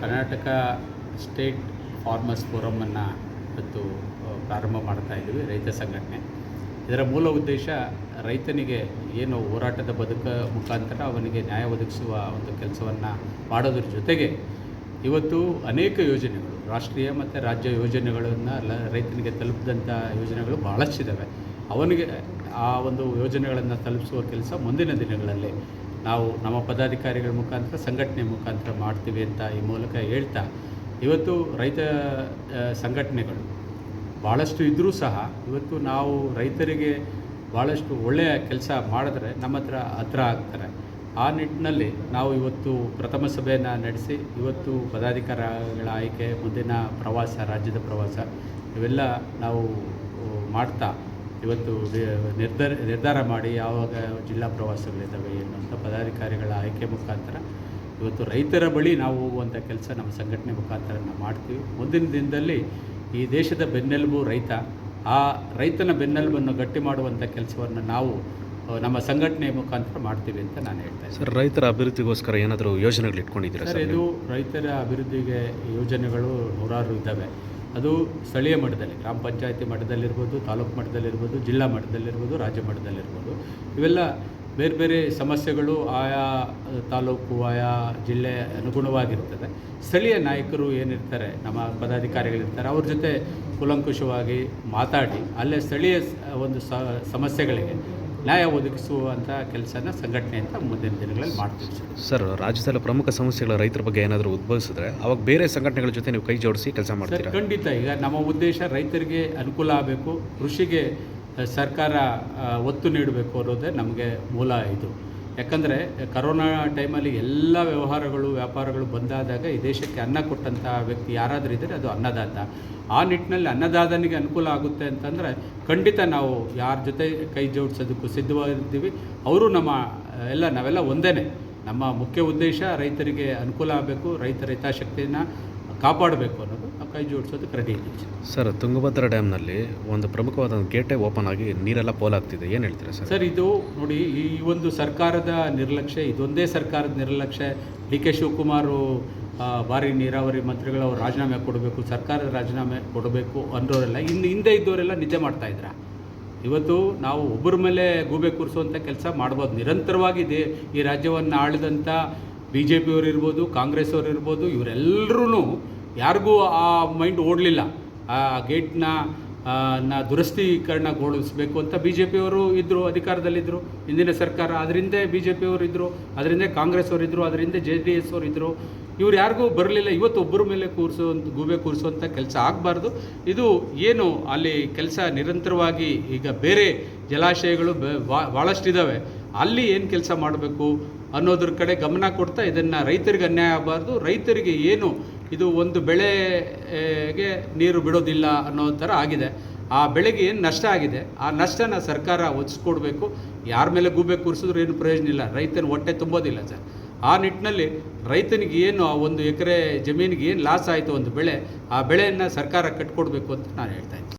Karnataka state farmers ಫೋರಮನ್ನು ಇವತ್ತು ಪ್ರಾರಂಭ ಮಾಡ್ತಾ ಇದ್ದೀವಿ, ರೈತ ಸಂಘಟನೆ. ಇದರ ಮೂಲ ಉದ್ದೇಶ ರೈತನಿಗೆ ಏನು ಹೋರಾಟದ ಬದುಕ ಮುಖಾಂತರ ಅವನಿಗೆ ನ್ಯಾಯ ಒದಗಿಸುವ ಒಂದು ಕೆಲಸವನ್ನು ಮಾಡೋದ್ರ ಜೊತೆಗೆ ಇವತ್ತು ಅನೇಕ ಯೋಜನೆಗಳು, ರಾಷ್ಟ್ರೀಯ ಮತ್ತು ರಾಜ್ಯ ಯೋಜನೆಗಳನ್ನು ರೈತನಿಗೆ ತಲುಪಿದಂಥ ಯೋಜನೆಗಳು ಭಾಳಷ್ಟಿದ್ದಾವೆ ಅವನಿಗೆ ಆ ಒಂದು ಯೋಜನೆಗಳನ್ನು ತಲುಪಿಸುವ ಕೆಲಸ ಮುಂದಿನ ದಿನಗಳಲ್ಲಿ. ನಾವು ನಮ್ಮ ಪದಾಧಿಕಾರಿಗಳ ಮುಖಾಂತರ ಸಂಘಟನೆ ಮುಖಾಂತರ ಮಾಡ್ತೀವಿ ಅಂತ ಈ ಮೂಲಕ ಹೇಳ್ತಾ, ಇವತ್ತು ರೈತ ಸಂಘಟನೆಗಳು ಭಾಳಷ್ಟು ಇದ್ದರೂ ಸಹ ಇವತ್ತು ನಾವು ರೈತರಿಗೆ ಭಾಳಷ್ಟು ಒಳ್ಳೆಯ ಕೆಲಸ ಮಾಡಿದ್ರೆ ನಮ್ಮ ಹತ್ರ ಹತ್ರ ಆಗ್ತಾರೆ. ಆ ನಿಟ್ಟಿನಲ್ಲಿ ನಾವು ಇವತ್ತು ಪ್ರಥಮ ಸಭೆಯನ್ನು ನಡೆಸಿ, ಇವತ್ತು ಪದಾಧಿಕಾರಿಗಳ ಆಯ್ಕೆ, ಮುಂದಿನ ಪ್ರವಾಸ, ರಾಜ್ಯದ ಪ್ರವಾಸ, ಇವೆಲ್ಲ ನಾವು ಮಾಡ್ತಾ ಇವತ್ತು ನಿರ್ಧಾರ ನಿರ್ಧಾರ ಮಾಡಿ ಯಾವಾಗ ಜಿಲ್ಲಾ ಪ್ರವಾಸಗಳಿದ್ದಾವೆ ಏನು ಅಂತ ಪದಾಧಿಕಾರಿಗಳ ಆಯ್ಕೆ ಮುಖಾಂತರ ಇವತ್ತು ರೈತರ ಬಳಿ ನಾವು ಹೋಗುವಂಥ ಕೆಲಸ ನಮ್ಮ ಸಂಘಟನೆ ಮುಖಾಂತರ ನಾವು ಮಾಡ್ತೀವಿ. ಮುಂದಿನ ದಿನದಲ್ಲಿ ಈ ದೇಶದ ಬೆನ್ನೆಲುಬು ರೈತ ಆ ರೈತನ ಬೆನ್ನೆಲುಬನ್ನು ಗಟ್ಟಿ ಮಾಡುವಂಥ ಕೆಲಸವನ್ನು ನಾವು ನಮ್ಮ ಸಂಘಟನೆ ಮುಖಾಂತರ ಮಾಡ್ತೀವಿ ಅಂತ ನಾನು ಹೇಳ್ತಾ ಸರ್ ರೈತರ ಅಭಿವೃದ್ಧಿಗೋಸ್ಕರ ಏನಾದರೂ ಯೋಜನೆಗಳು ಇಟ್ಕೊಂಡಿದ್ದೀರಾ ಸರ್ ಸರ್ ಇದು ರೈತರ ಅಭಿವೃದ್ಧಿಗೆ ಯೋಜನೆಗಳು ನೂರಾರು ಇದ್ದಾವೆ. ಅದು ಸ್ಥಳೀಯ ಮಟ್ಟದಲ್ಲಿ, ಗ್ರಾಮ ಪಂಚಾಯತಿ ಮಟ್ಟದಲ್ಲಿರ್ಬೋದು, ತಾಲೂಕು ಮಟ್ಟದಲ್ಲಿರ್ಬೋದು, ಜಿಲ್ಲಾ ಮಟ್ಟದಲ್ಲಿರ್ಬೋದು, ರಾಜ್ಯ ಮಟ್ಟದಲ್ಲಿರ್ಬೋದು. ಇವೆಲ್ಲ ಬೇರೆ ಬೇರೆ ಸಮಸ್ಯೆಗಳು ಆಯಾ ತಾಲೂಕು, ಆಯಾ ಜಿಲ್ಲೆ ಅನುಗುಣವಾಗಿರ್ತದೆ. ಸ್ಥಳೀಯ ನಾಯಕರು ಏನಿರ್ತಾರೆ, ನಮ್ಮ ಪದಾಧಿಕಾರಿಗಳಿರ್ತಾರೆ, ಅವ್ರ ಜೊತೆ ಕುಲಂಕುಷವಾಗಿ ಮಾತಾಡಿ, ಅಲ್ಲೇ ಸ್ಥಳೀಯ ಒಂದು ಸಮಸ್ಯೆಗಳಿಗೆ ನ್ಯಾಯ ಒದಗಿಸುವಂಥ ಕೆಲಸನ ಸಂಘಟನೆ ಅಂತ ಮುಂದಿನ ದಿನಗಳಲ್ಲಿ ಮಾಡ್ತೀವಿ ಸರ್. ಸರ್ ರಾಜ್ಯದಲ್ಲಿ ಪ್ರಮುಖ ಸಮಸ್ಯೆಗಳ ರೈತರ ಬಗ್ಗೆ ಏನಾದರೂ ಉದ್ಭವಿಸಿದ್ರೆ ಅವಾಗ ಬೇರೆ ಸಂಘಟನೆಗಳ ಜೊತೆ ನೀವು ಕೈ ಜೋಡಿಸಿ ಕೆಲಸ ಸರ್ ಮಾಡ್ತೀರಾ? ಖಂಡಿತ. ಈಗ ನಮ್ಮ ಉದ್ದೇಶ ರೈತರಿಗೆ ಅನುಕೂಲ ಆಗಬೇಕು ಕೃಷಿಗೆ ಸರ್ಕಾರ ಒತ್ತು ನೀಡಬೇಕು ಅನ್ನೋದೇ ನಮಗೆ ಮೂಲ ಇದು. ಯಾಕಂದರೆ ಕರೋನಾ ಟೈಮಲ್ಲಿ ಎಲ್ಲ ವ್ಯವಹಾರಗಳು, ವ್ಯಾಪಾರಗಳು ಬಂದಾದಾಗ ಈ ದೇಶಕ್ಕೆ ಅನ್ನ ಕೊಟ್ಟಂಥ ವ್ಯಕ್ತಿ ಯಾರಾದರೂ ಇದ್ದರೆ ಅದು ಅನ್ನದಾತ. ಆ ನಿಟ್ಟಿನಲ್ಲಿ ಅನ್ನದಾತನಿಗೆ ಅನುಕೂಲ ಆಗುತ್ತೆ ಅಂತಂದರೆ ಖಂಡಿತ ನಾವು ಯಾರ ಜೊತೆ ಕೈ ಜೋಡಿಸೋದಕ್ಕೂ ಸಿದ್ಧವಾಗಿರ್ತೀವಿ. ಅವರು ನಮ್ಮ, ಎಲ್ಲ ನಾವೆಲ್ಲ ಒಂದೇ ನಮ್ಮ ಮುಖ್ಯ ಉದ್ದೇಶ ರೈತರಿಗೆ ಅನುಕೂಲ ಆಗಬೇಕು ರೈತರ ಹಿತಾಸಕ್ತಿಯನ್ನು ಕಾಪಾಡಬೇಕು ಅನ್ನೋದು. ಕೈ ಜೋಡಿಸೋದು ಪ್ರತಿ ಸರ್ ತುಂಗಭದ್ರಾ ಡ್ಯಾಮ್ನಲ್ಲಿ ಒಂದು ಪ್ರಮುಖವಾದ ಒಂದು ಗೇಟೇ ಓಪನ್ ಆಗಿ ನೀರೆಲ್ಲ ಪೋಲಾಗ್ತಿದೆ. ಏನು ಹೇಳ್ತೀರಾ ಸರ್? ಸರ್ ಇದು ನೋಡಿ ಈ ಒಂದು ಸರ್ಕಾರದ ನಿರ್ಲಕ್ಷ್ಯ ಇದೊಂದೇ ಸರ್ಕಾರದ ನಿರ್ಲಕ್ಷ್ಯ. ಡಿ ಕೆ ಶಿವಕುಮಾರು ಭಾರಿ ನೀರಾವರಿ ಮಂತ್ರಿಗಳು ಅವ್ರು ರಾಜೀನಾಮೆ ಕೊಡಬೇಕು ಸರ್ಕಾರದ ರಾಜೀನಾಮೆ ಕೊಡಬೇಕು ಅನ್ನೋರೆಲ್ಲ ಇನ್ನು ಹಿಂದೆ ಇದ್ದವರೆಲ್ಲ ನಿದ್ದೆ ಮಾಡ್ತಾ ಇದ್ರ. ಇವತ್ತು ನಾವು ಒಬ್ಬರ ಮೇಲೆ ಗೂಬೆ ಕೂರಿಸುವಂಥ ಕೆಲಸ ಮಾಡ್ಬೋದು. ನಿರಂತರವಾಗಿ ದೇ ಈ ರಾಜ್ಯವನ್ನು ಆಳಿದಂಥ ಬಿ ಜೆ ಪಿಯವರು ಇರ್ಬೋದು ಕಾಂಗ್ರೆಸ್ ಅವರು ಇರ್ಬೋದು ಇವರೆಲ್ಲರೂ ಯಾರಿಗೂ ಆ ಮೈಂಡ್ ಓಡಲಿಲ್ಲ. ಆ ಗೇಟ್ನ ನ ದುರಸ್ತೀಕರಣಗೊಳಿಸಬೇಕು ಅಂತ ಬಿ ಜೆ ಪಿಯವರು ಇದ್ದರು ಅಧಿಕಾರದಲ್ಲಿದ್ದರು ಹಿಂದಿನ ಸರ್ಕಾರ ಅದರಿಂದ ಬಿ ಜೆ ಪಿಯವರು ಇದ್ದರು ಅದರಿಂದ ಕಾಂಗ್ರೆಸ್ ಅವರು ಇದ್ದರು ಅದರಿಂದ ಜೆ ಡಿ ಎಸ್ ಅವರು ಇದ್ದರು ಇವ್ರು ಯಾರಿಗೂ ಬರಲಿಲ್ಲ. ಇವತ್ತು ಒಬ್ಬರ ಮೇಲೆ ಕೂರಿಸೋ, ಗೂಬೆ ಕೂರಿಸುವಂಥ ಕೆಲಸ ಆಗಬಾರ್ದು. ಇದು ಏನು ಅಲ್ಲಿ ಕೆಲಸ ನಿರಂತರವಾಗಿ ಈಗ ಬೇರೆ ಜಲಾಶಯಗಳು ಬೆ- ಇದ್ದಾವೆ ಅಲ್ಲಿ ಏನು ಕೆಲಸ ಮಾಡಬೇಕು ಅನ್ನೋದ್ರ ಕಡೆ ಗಮನ ಕೊಡ್ತಾ ಇದನ್ನು ರೈತರಿಗೆ ಅನ್ಯಾಯ ಆಗಬಾರ್ದು. ರೈತರಿಗೆ ಏನು ಇದು ಒಂದು ಬೆಳೆಗೆ ನೀರು ಬಿಡೋದಿಲ್ಲ ಅನ್ನೋ ಥರ ಆಗಿದೆ. ಆ ಬೆಳೆಗೆ ಏನು ನಷ್ಟ ಆಗಿದೆ? ಆ ನಷ್ಟನ ಸರ್ಕಾರ ಒದಿಸ್ಕೊಡ್ಬೇಕು ಯಾರ ಮೇಲೆ ಗೂಬೆ ಕೂರಿಸಿದ್ರು ಏನು ಪ್ರಯೋಜನ ಇಲ್ಲ. ರೈತನ ಹೊಟ್ಟೆ ತುಂಬೋದಿಲ್ಲ ಸರ್. ಆ ನಿಟ್ಟಿನಲ್ಲಿ ರೈತನಿಗೆ ಏನು ಆ ಒಂದು ಎಕರೆ ಜಮೀನಿಗೆ ಏನು ಲಾಸ್ ಆಯಿತು ಒಂದು ಬೆಳೆ, ಆ ಬೆಳೆಯನ್ನು ಸರ್ಕಾರ ಕಟ್ಕೊಡ್ಬೇಕು ಅಂತ ನಾನು ಹೇಳ್ತಾ ಇದ್ದೀನಿ.